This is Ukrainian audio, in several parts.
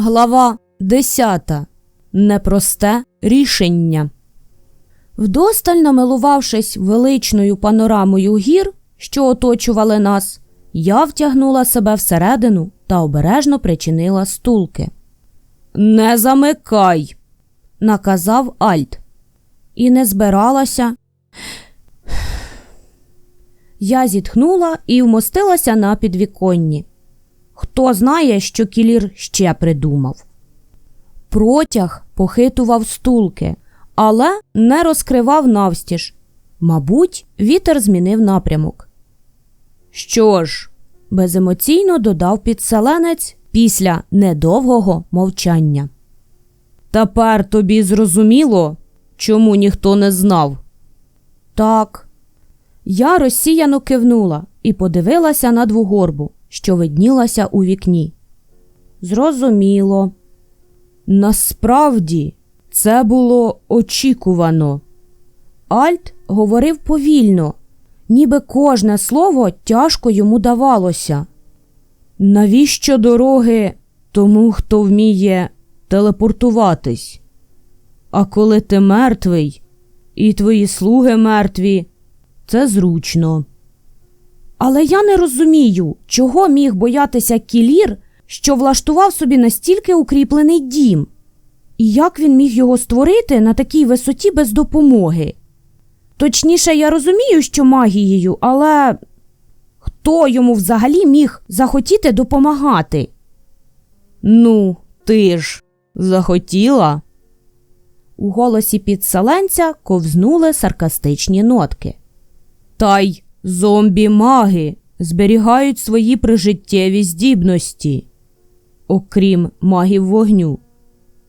Глава 10. Непросте рішення. Вдосталь намилувавшись величною панорамою гір, що оточували нас, я втягнула себе всередину та обережно причинила стулки. Не замикай, наказав Альт. І не збиралася. Я зітхнула і вмостилася на підвіконні. Хто знає, що кілір ще придумав. Протяг похитував стулки, але не розкривав навстіж. Мабуть, вітер змінив напрямок. Що ж, беземоційно додав підселенець після недовгого мовчання. Тепер тобі зрозуміло, чому ніхто не знав. Так. Я розсіяно кивнула і подивилася на двугорбу, що виднілася у вікні. Зрозуміло. Насправді це було очікувано. Альт говорив повільно, ніби кожне слово тяжко йому давалося. Навіщо дороги тому, хто вміє телепортуватись? А коли ти мертвий і твої слуги мертві, це зручно. Але я не розумію, чого міг боятися кілір, що влаштував собі настільки укріплений дім, і як він міг його створити на такій висоті без допомоги. Точніше, я розумію, що магією, але хто йому взагалі міг захотіти допомагати? Ну, ти ж захотіла? У голосі підселенця ковзнули саркастичні нотки. Та й зомбі-маги зберігають свої прижиттєві здібності, окрім магів вогню.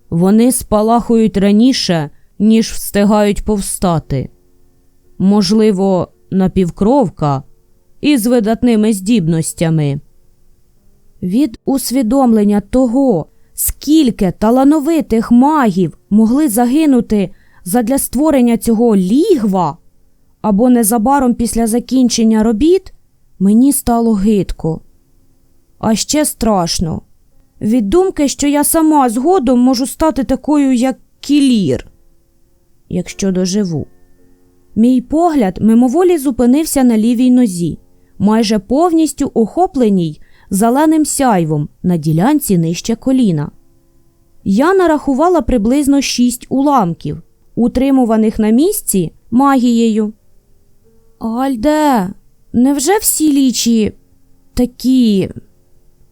Вони спалахують раніше, ніж встигають повстати. Можливо, напівкровка із видатними здібностями. Від усвідомлення того, скільки талановитих магів могли загинути задля створення цього лігва або незабаром після закінчення робіт, мені стало гидко. А ще страшно. Від думки, що я сама згодом можу стати такою, як кілір, якщо доживу. Мій погляд мимоволі зупинився на лівій нозі, майже повністю охопленій зеленим сяйвом на ділянці нижче коліна. Я нарахувала приблизно шість уламків, утримуваних на місці магією. Альде, невже всі лічі такі?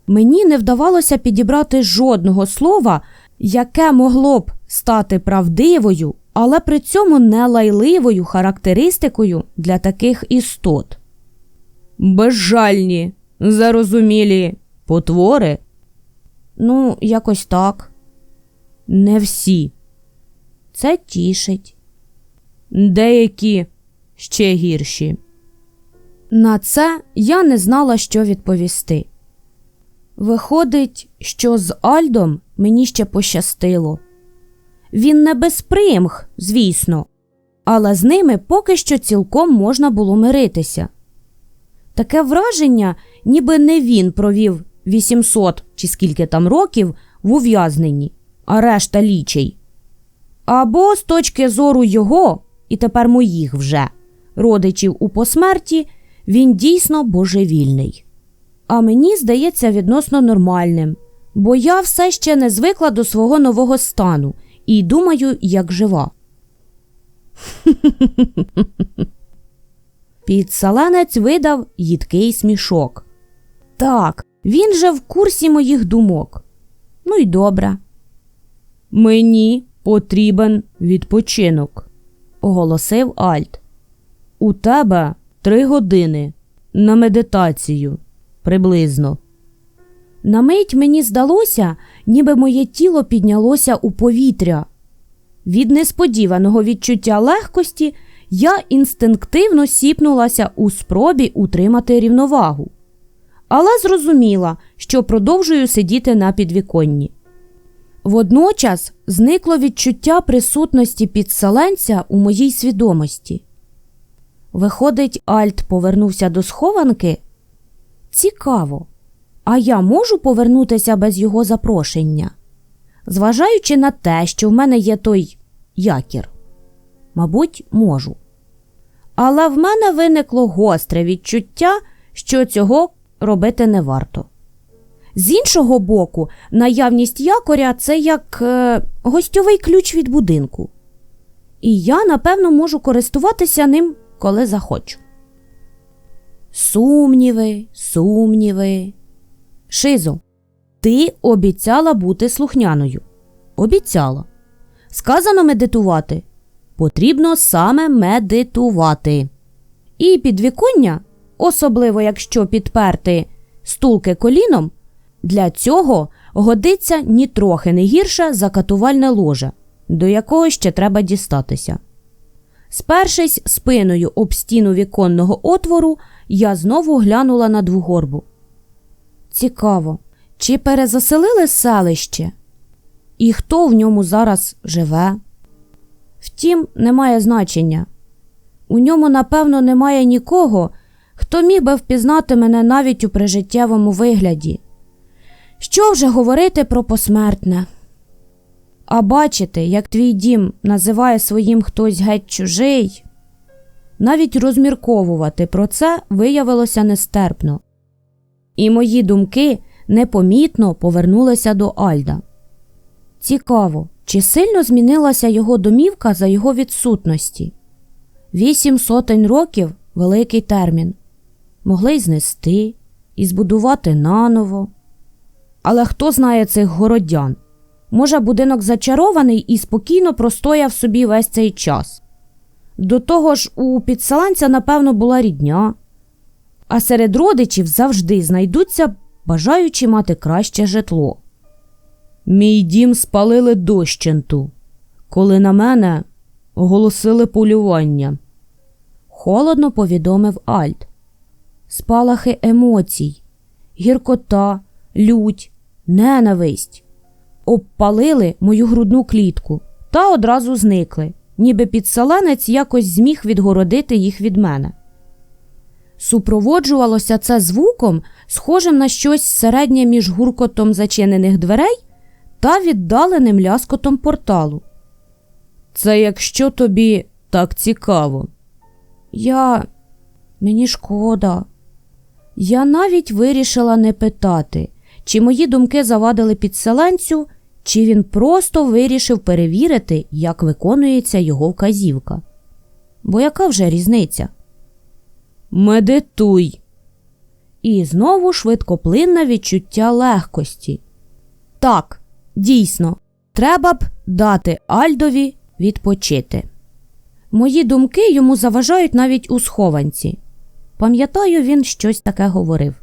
Мені не вдавалося підібрати жодного слова, яке могло б стати правдивою, але при цьому не лайливою характеристикою для таких істот. Безжальні, зарозумілі потвори? Ну, якось так. Не всі. Це тішить. Деякі ще гірші. На це я не знала, що відповісти. Виходить, що з Альдом мені ще пощастило. Він не безпримх, звісно, але з ними поки що цілком можна було миритися. Таке враження, ніби не він провів 800 чи скільки там років в ув'язненні, а решта лічей. Або з точки зору його, і тепер моїх вже, родичів у посмерті, він дійсно божевільний. А мені здається відносно нормальним, бо я все ще не звикла до свого нового стану і думаю, як жива. Підсаленець видав їдкий смішок. Так, він же в курсі моїх думок. Ну й добре. Мені потрібен відпочинок, оголосив Альт. У тебе три години на медитацію приблизно. На мить мені здалося, ніби моє тіло піднялося у повітря. Від несподіваного відчуття легкості я інстинктивно сіпнулася у спробі утримати рівновагу, але зрозуміла, що продовжую сидіти на підвіконні. Водночас зникло відчуття присутності підселенця у моїй свідомості. Виходить, Альт повернувся до схованки? Цікаво. А я можу повернутися без його запрошення? зважаючи на те, що в мене є той якір. Мабуть, можу. Але в мене виникло гостре відчуття, що цього робити не варто. З іншого боку, наявність якоря це як е, гостьовий ключ від будинку. І я, напевно, можу користуватися ним, коли захочу. Сумніви, сумніви. Шизо, ти обіцяла бути слухняною. Обіцяла. Сказано медитувати. Потрібно саме медитувати. І підвіконня, особливо якщо підперти стулки коліном, для цього годиться нітрохи не гірше за катувальне ложе, до якого ще треба дістатися. Спершись спиною об стіну віконного отвору, я знову глянула на двугорбу. Цікаво, чи перезаселили селище? І хто в ньому зараз живе? Втім, немає значення. У ньому, напевно, немає нікого, хто міг би впізнати мене навіть у прижиттєвому вигляді. Що вже говорити про посмертне? А бачити, як твій дім називає своїм хтось геть чужий. Навіть розмірковувати про це виявилося нестерпно. І мої думки непомітно повернулися до Альда. Цікаво, чи сильно змінилася його домівка за його відсутності? Вісім сотень років великий термін. Могли й знести і збудувати наново. Але хто знає цих городян? Може, будинок зачарований і спокійно простояв собі весь цей час. До того ж, у підселенця, напевно, була рідня, а серед родичів завжди знайдуться бажаючи мати краще житло. Мій дім спалили дощенту, коли на мене оголосили полювання. Холодно повідомив Альт. Спалахи емоцій, гіркота, лють, ненависть. Обпалили мою грудну клітку та одразу зникли, ніби підселенець якось зміг відгородити їх від мене. Супроводжувалося це звуком, схожим на щось середнє між гуркотом зачинених дверей та віддаленим ляскотом порталу. Це якщо тобі так цікаво. Я. Мені шкода. Я навіть вирішила не питати, чи мої думки завадили підселенцю, чи він просто вирішив перевірити, як виконується його вказівка. Бо яка вже різниця? Медитуй. І знову швидкоплинне відчуття легкості. Так, дійсно, треба б дати Альдові відпочити. Мої думки йому заважають навіть у схованці. Пам'ятаю, він щось таке говорив.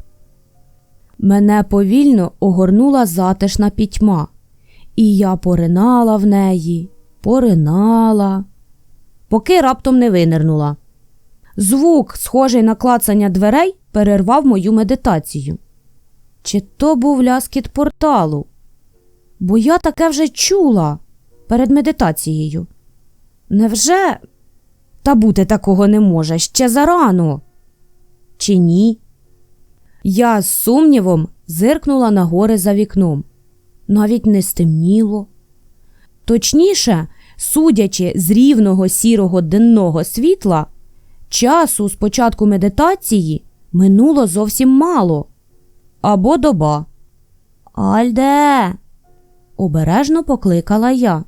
Мене повільно огорнула затишна пітьма, і я поринала в неї, поринала, поки раптом не винирнула. Звук, схожий на клацання дверей, перервав мою медитацію. Чи то був ляскіт порталу? Бо я таке вже чула перед медитацією. Невже та бути такого не може ще зарано? Чи ні? Я з сумнівом зиркнула на гори за вікном. Навіть не стемніло. Точніше, судячи з рівного сірого денного світла, часу з початку медитації минуло зовсім мало або доба. Альде, обережно покликала я.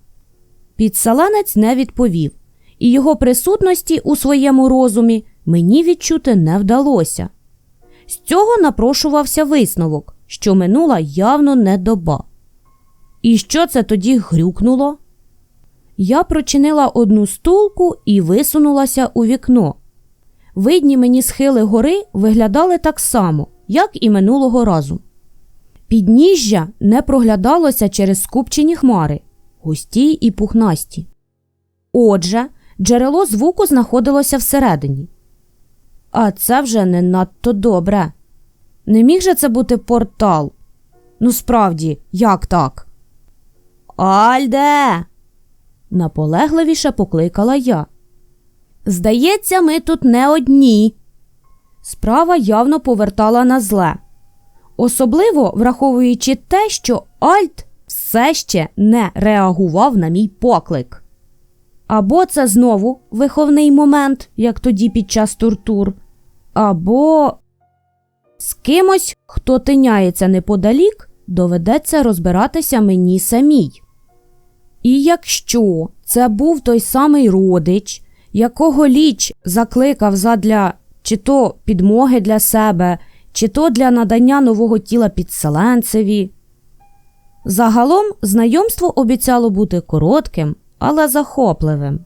Підсаланець не відповів, і його присутності у своєму розумі мені відчути не вдалося. З цього напрошувався висновок, що минула явно не доба. І що це тоді грюкнуло? Я прочинила одну стулку і висунулася у вікно. Видні мені схили гори виглядали так само, як і минулого разу. Підніжжя не проглядалося через скупчені хмари, густі і пухнасті. Отже, джерело звуку знаходилося всередині. А це вже не надто добре. Не міг же це бути портал? Ну, справді, як так? Альде. наполегливіше покликала я. Здається, ми тут не одні. Справа явно повертала на зле, особливо враховуючи те, що Альт все ще не реагував на мій поклик. Або це знову виховний момент, як тоді під час тортур, або з кимось, хто тиняється неподалік, доведеться розбиратися мені самій. І якщо це був той самий родич, якого ліч закликав задля чи то підмоги для себе, чи то для надання нового тіла підселенцеві. Загалом знайомство обіцяло бути коротким, але захопливим.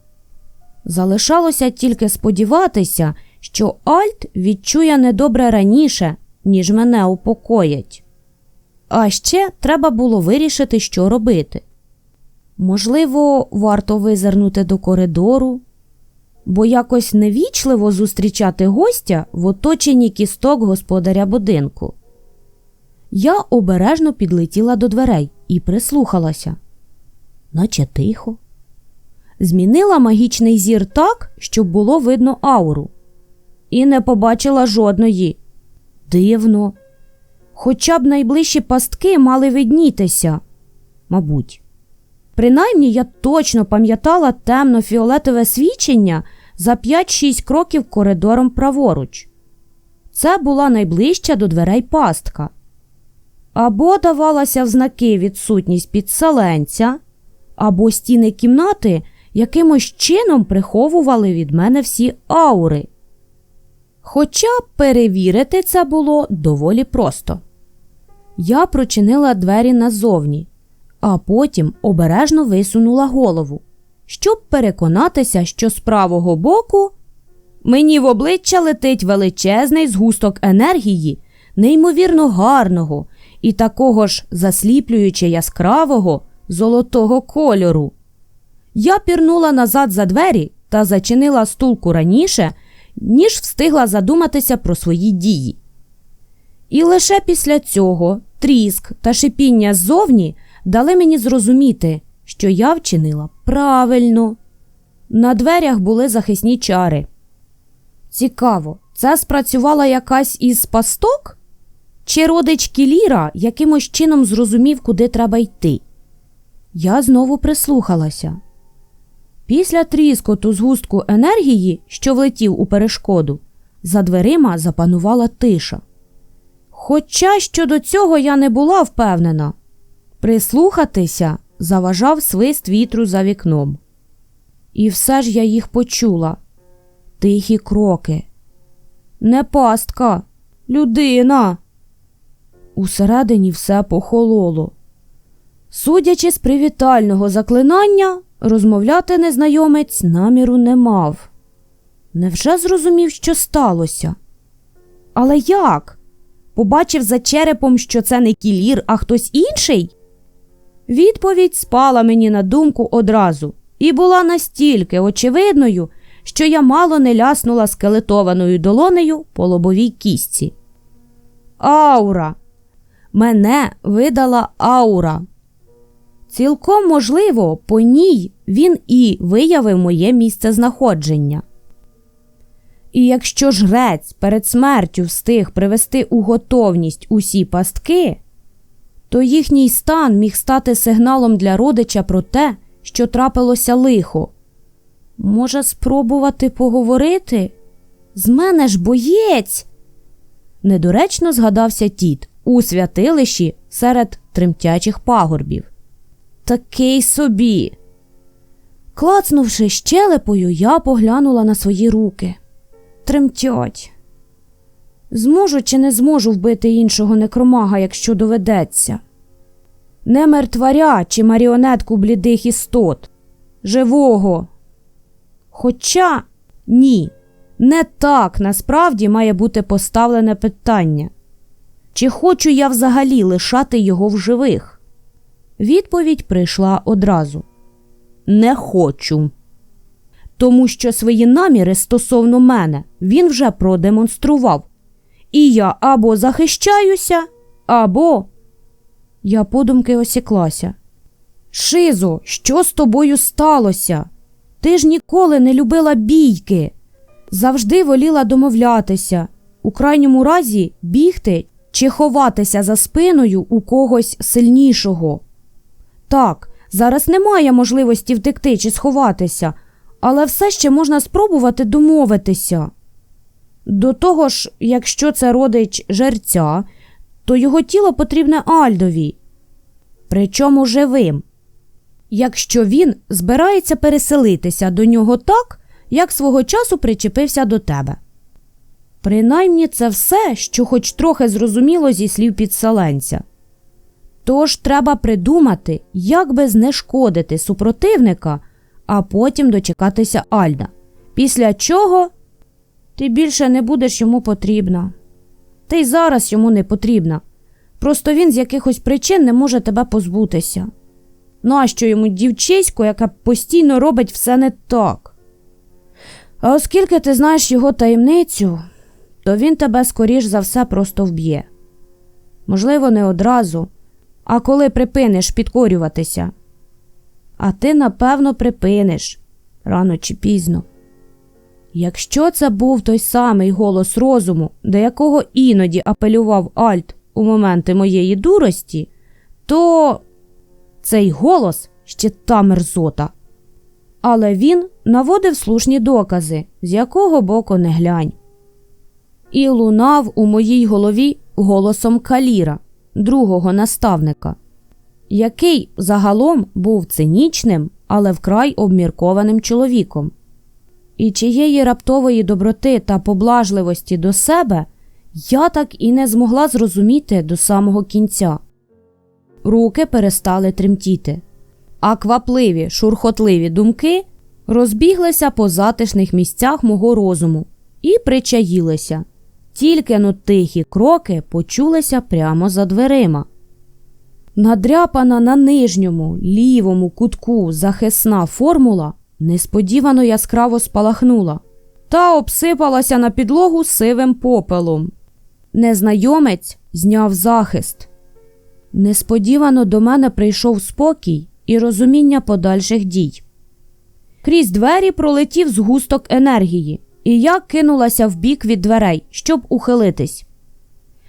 Залишалося тільки сподіватися, що Альт відчує недобре раніше, ніж мене упокоять. А ще треба було вирішити, що робити. Можливо, варто визирнути до коридору, бо якось невічливо зустрічати гостя в оточенні кісток господаря будинку. Я обережно підлетіла до дверей і прислухалася, наче тихо. Змінила магічний зір так, щоб було видно ауру, і не побачила жодної. Дивно. Хоча б найближчі пастки мали виднітися, мабуть. Принаймні я точно пам'ятала темно-фіолетове свічення за 5-6 кроків коридором праворуч. Це була найближча до дверей пастка. Або давалася в знаки відсутність підселенця, або стіни кімнати якимось чином приховували від мене всі аури. Хоча перевірити це було доволі просто. Я прочинила двері назовні, а потім обережно висунула голову, щоб переконатися, що з правого боку мені в обличчя летить величезний згусток енергії, неймовірно гарного і такого ж засліплююче яскравого золотого кольору. Я пірнула назад за двері та зачинила стулку раніше, ніж встигла задуматися про свої дії. І лише після цього тріск та шипіння ззовні дали мені зрозуміти, що я вчинила правильно. На дверях були захисні чари. Цікаво, це спрацювала якась із пасток? Чи родич Кіліра якимось чином зрозумів, куди треба йти? Я знову прислухалася. Після тріскоту згустку енергії, що влетів у перешкоду, за дверима запанувала тиша. Хоча щодо цього я не була впевнена. Прислухатися заважав свист вітру за вікном. І все ж я їх почула тихі кроки. Не пастка, людина. Усередині все похололо. Судячи з привітального заклинання, розмовляти незнайомець наміру не мав. Невже зрозумів, що сталося? Але як? Побачив за черепом, що це не кілір, а хтось інший? Відповідь спала мені на думку одразу і була настільки очевидною, що я мало не ляснула скелетованою долонею по лобовій кістці. Аура. Мене видала аура. Цілком можливо, по ній він і виявив моє місце знаходження. І якщо жрець перед смертю встиг привести у готовність усі пастки, то їхній стан міг стати сигналом для родича про те, що трапилося лихо. Може, спробувати поговорити? З мене ж боєць. Недоречно згадався тіт у святилищі серед тремтячих пагорбів. Такий собі. Клацнувши щелепою, я поглянула на свої руки. Тремтять. Зможу чи не зможу вбити іншого некромага, якщо доведеться. Не мертваря чи маріонетку блідих істот, живого. Хоча ні, не так насправді має бути поставлене питання. Чи хочу я взагалі лишати його в живих? Відповідь прийшла одразу: Не хочу. Тому що свої наміри стосовно мене він вже продемонстрував. І я або захищаюся, або. Я подумки осіклася. Шизо, що з тобою сталося? Ти ж ніколи не любила бійки, завжди воліла домовлятися, у крайньому разі бігти чи ховатися за спиною у когось сильнішого. Так, зараз немає можливості втекти чи сховатися, але все ще можна спробувати домовитися. До того ж, якщо це родич жерця, то його тіло потрібне Альдові, причому живим. Якщо він збирається переселитися до нього так, як свого часу причепився до тебе. Принаймні це все, що хоч трохи зрозуміло зі слів підселенця. Тож треба придумати, як би знешкодити супротивника, а потім дочекатися Альда. Після чого ти більше не будеш йому потрібна. Ти й зараз йому не потрібна. Просто він з якихось причин не може тебе позбутися. Нащо йому дівчисько, яка постійно робить все не так? А оскільки ти знаєш його таємницю, то він тебе скоріш за все просто вб'є. Можливо, не одразу, а коли припиниш підкорюватися. А ти, напевно, припиниш рано чи пізно. Якщо це був той самий голос розуму, до якого іноді апелював Альт у моменти моєї дурості, то цей голос ще та мерзота. Але він наводив слушні докази, з якого боку не глянь. І лунав у моїй голові голосом Каліра, другого наставника, який загалом був цинічним, але вкрай обміркованим чоловіком. І чиєї раптової доброти та поблажливості до себе я так і не змогла зрозуміти до самого кінця. Руки перестали тремтіти, а квапливі, шурхотливі думки розбіглися по затишних місцях мого розуму і причаїлися. Тільки но тихі кроки почулися прямо за дверима. Надряпана на нижньому лівому кутку захисна формула несподівано яскраво спалахнула та обсипалася на підлогу сивим попелом. Незнайомець зняв захист. Несподівано до мене прийшов спокій і розуміння подальших дій. Крізь двері пролетів згусток енергії, і я кинулася вбік від дверей, щоб ухилитись.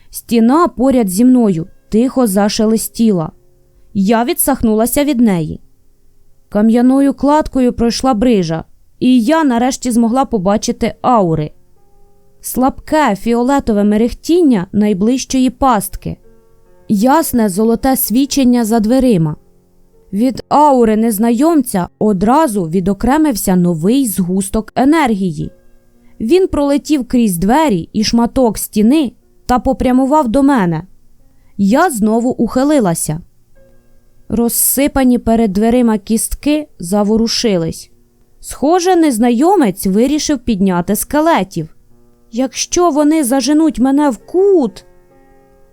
Стіна поряд зі мною тихо зашелестіла. Я відсахнулася від неї. Кам'яною кладкою пройшла брижа, і я нарешті змогла побачити аури. Слабке фіолетове мерехтіння найближчої пастки, ясне золоте свічення за дверима. Від аури незнайомця одразу відокремився новий згусток енергії. Він пролетів крізь двері і шматок стіни та попрямував до мене. Я знову ухилилася. Розсипані перед дверима кістки заворушились. Схоже, незнайомець вирішив підняти скелетів. Якщо вони заженуть мене в кут.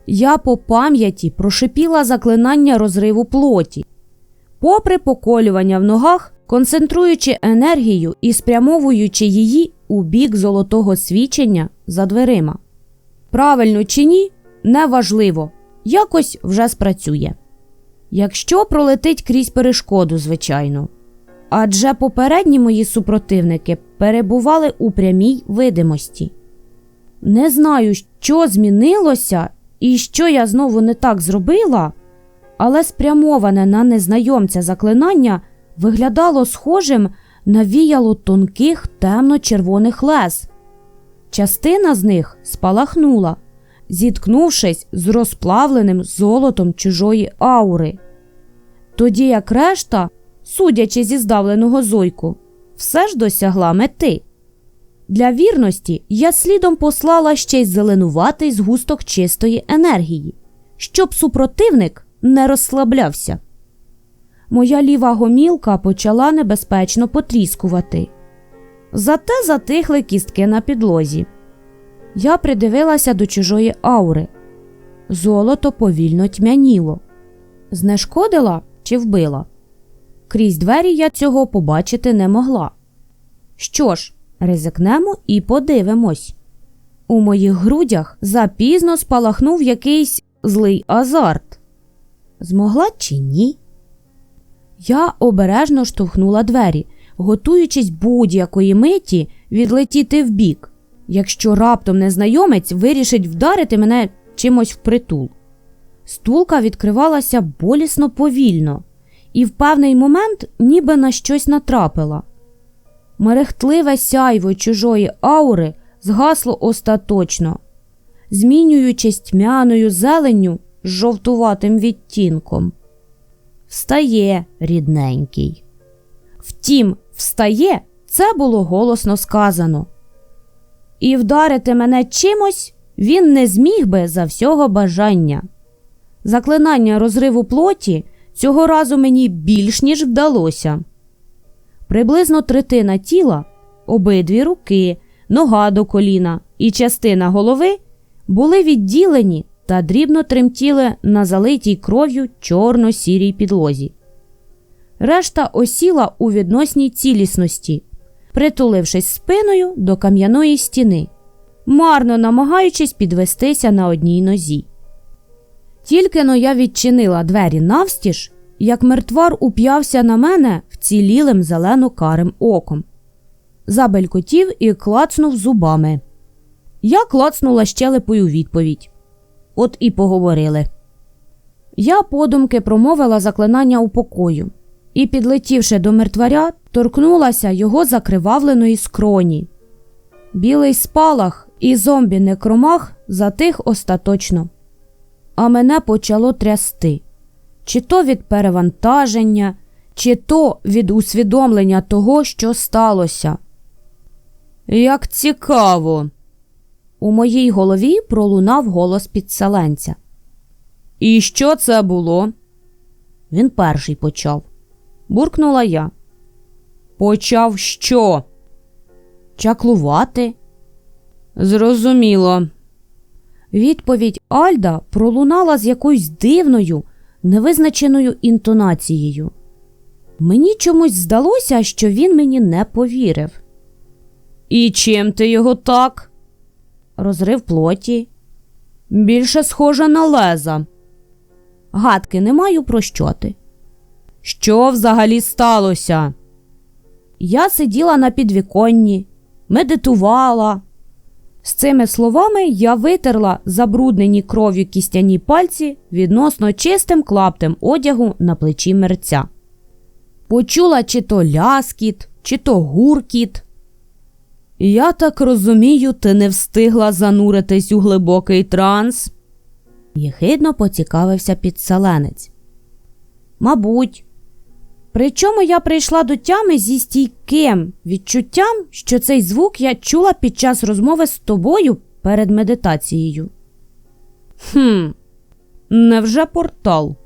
Я по пам'яті прошипіла заклинання розриву плоті. Попри поколювання в ногах, концентруючи енергію і спрямовуючи її у бік золотого свічення за дверима. Правильно чи ні, неважливо, якось вже спрацює. Якщо пролетить крізь перешкоду, звичайно. Адже попередні мої супротивники перебували у прямій видимості. Не знаю, що змінилося і що я знову не так зробила, але спрямоване на незнайомця заклинання виглядало схожим на віяло тонких темно-червоних лез. Частина з них спалахнула, зіткнувшись з розплавленим золотом чужої аури. Тоді як решта, судячи зі здавленого зойку, все ж досягла мети. Для вірності я слідом послала ще й зеленуватий згусток чистої енергії, щоб супротивник не розслаблявся. Моя ліва гомілка почала небезпечно потріскувати. Зате затихли кістки на підлозі. Я придивилася до чужої аури. Золото повільно тьмяніло. Знешкодила чи вбила? Крізь двері я цього побачити не могла. Що ж, ризикнемо і подивимось. У моїх грудях запізно спалахнув якийсь злий азарт. Змогла чи ні? Я обережно штовхнула двері, готуючись будь-якої миті відлетіти вбік, якщо раптом незнайомець вирішить вдарити мене чимось впритул. Стулка відкривалася болісно повільно, і в певний момент ніби на щось натрапила. Мерехтливе сяйво чужої аури згасло остаточно, змінюючись тьмяною зеленню з жовтуватим відтінком. Встає, рідненький. Втім, встає, це було голосно сказано. І вдарити мене чимось він не зміг би за всього бажання. Заклинання розриву плоті цього разу мені більш ніж вдалося. Приблизно третина тіла, обидві руки, нога до коліна і частина голови були відділені та дрібно тремтіли на залитій кров'ю чорно-сірій підлозі. Решта осіла у відносній цілісності, притулившись спиною до кам'яної стіни, марно намагаючись підвестися на одній нозі. Тільки но я відчинила двері навстіж, як мертвар уп'явся на мене вцілілим зелено-карим оком. Забелькотів і клацнув зубами. Я клацнула щелепою відповідь. От і поговорили. Я подумки промовила заклинання у покою і, підлетівши до мертваря, торкнулася його закривавленої скроні. Білий спалах і зомбі некромах затих остаточно, а мене почало трясти чи то від перевантаження, чи то від усвідомлення того, що сталося. Як цікаво. У моїй голові пролунав голос підселенця. І що це було? Він перший почав. Буркнула я. Почав що? Чаклувати. Зрозуміло. Відповідь Альда пролунала з якоюсь дивною, невизначеною інтонацією. Мені чомусь здалося, що він мені не повірив. І чим ти його так? Розрив плоті. Більше схоже на леза. Гадки не маю про що ти. Що взагалі сталося? Я сиділа на підвіконні, медитувала. З цими словами я витерла забруднені кров'ю кістяні пальці відносно чистим клаптем одягу на плечі мерця. Почула чи то ляскіт, чи то гуркіт. Я так розумію, ти не встигла зануритись у глибокий транс. Єхидно поцікавився підселенець. Мабуть, Причому я прийшла до тями зі стійким відчуттям, що цей звук я чула під час розмови з тобою перед медитацією. Хм, невже портал?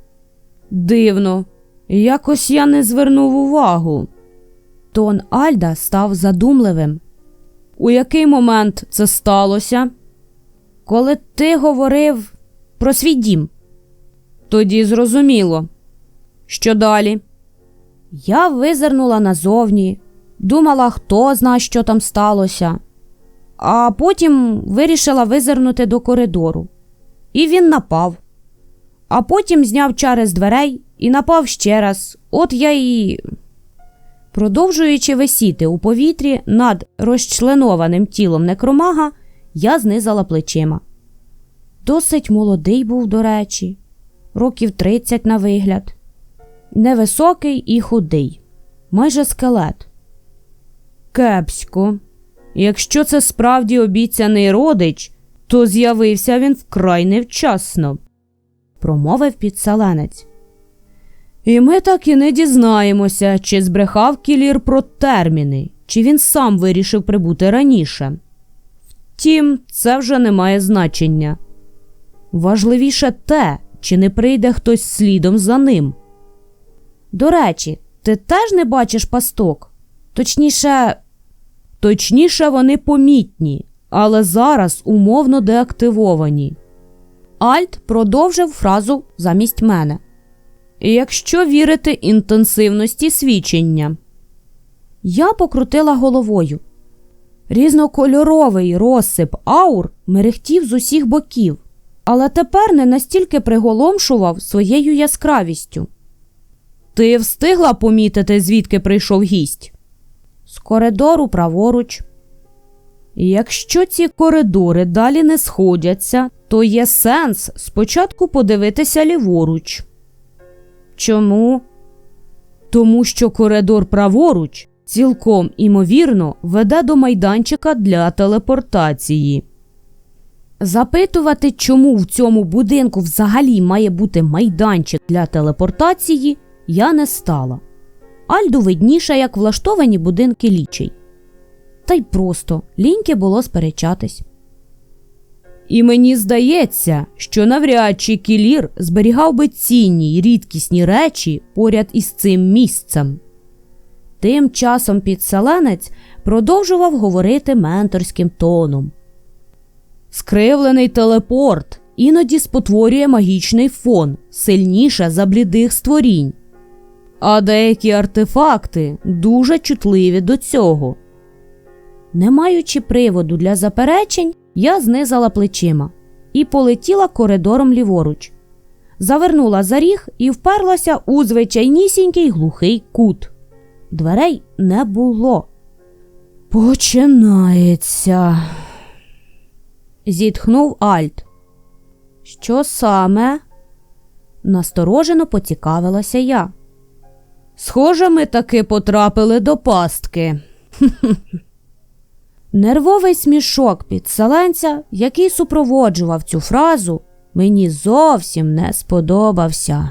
Дивно, якось я не звернув увагу. Тон Альда став задумливим. У який момент це сталося? Коли ти говорив про свій дім. Тоді зрозуміло. Що далі? Я визирнула назовні, думала, хто зна, що там сталося, а потім вирішила визирнути до коридору. І він напав. А потім зняв чари з дверей і напав ще раз. От я і. Продовжуючи висіти у повітрі над розчленованим тілом некромага, я знизала плечима. Досить молодий був, до речі, років тридцять на вигляд невисокий і худий, майже скелет. Кепсько. Якщо це справді обіцяний родич, то з'явився він вкрай невчасно, промовив підселенець. І ми так і не дізнаємося, чи збрехав кілір про терміни, чи він сам вирішив прибути раніше. Втім, це вже не має значення. Важливіше те, чи не прийде хтось слідом за ним. До речі, ти теж не бачиш пасток? Точніше, точніше, вони помітні, але зараз умовно деактивовані. Альт продовжив фразу замість мене. Якщо вірити інтенсивності свідчення, я покрутила головою. Різнокольоровий розсип аур мерехтів з усіх боків, але тепер не настільки приголомшував своєю яскравістю. Ти встигла помітити, звідки прийшов гість? З коридору праворуч. Якщо ці коридори далі не сходяться, то є сенс спочатку подивитися ліворуч. Чому? Тому що коридор праворуч цілком імовірно веде до майданчика для телепортації. Запитувати, чому в цьому будинку взагалі має бути майданчик для телепортації, я не стала. Альду видніше, як влаштовані будинки лічей. Та й просто ліньки було сперечатись. І мені здається, що навряд чи кілір зберігав би цінні й рідкісні речі поряд із цим місцем. Тим часом підселенець продовжував говорити менторським тоном. Скривлений телепорт іноді спотворює магічний фон сильніше за блідих створінь. А деякі артефакти дуже чутливі до цього. Не маючи приводу для заперечень, я знизала плечима і полетіла коридором ліворуч. Завернула за ріг і вперлася у звичайнісінький глухий кут. Дверей не було. Починається. Зітхнув Альт. Що саме? Насторожено поцікавилася я. Схоже, ми таки потрапили до пастки. Нервовий смішок підселенця, який супроводжував цю фразу, мені зовсім не сподобався.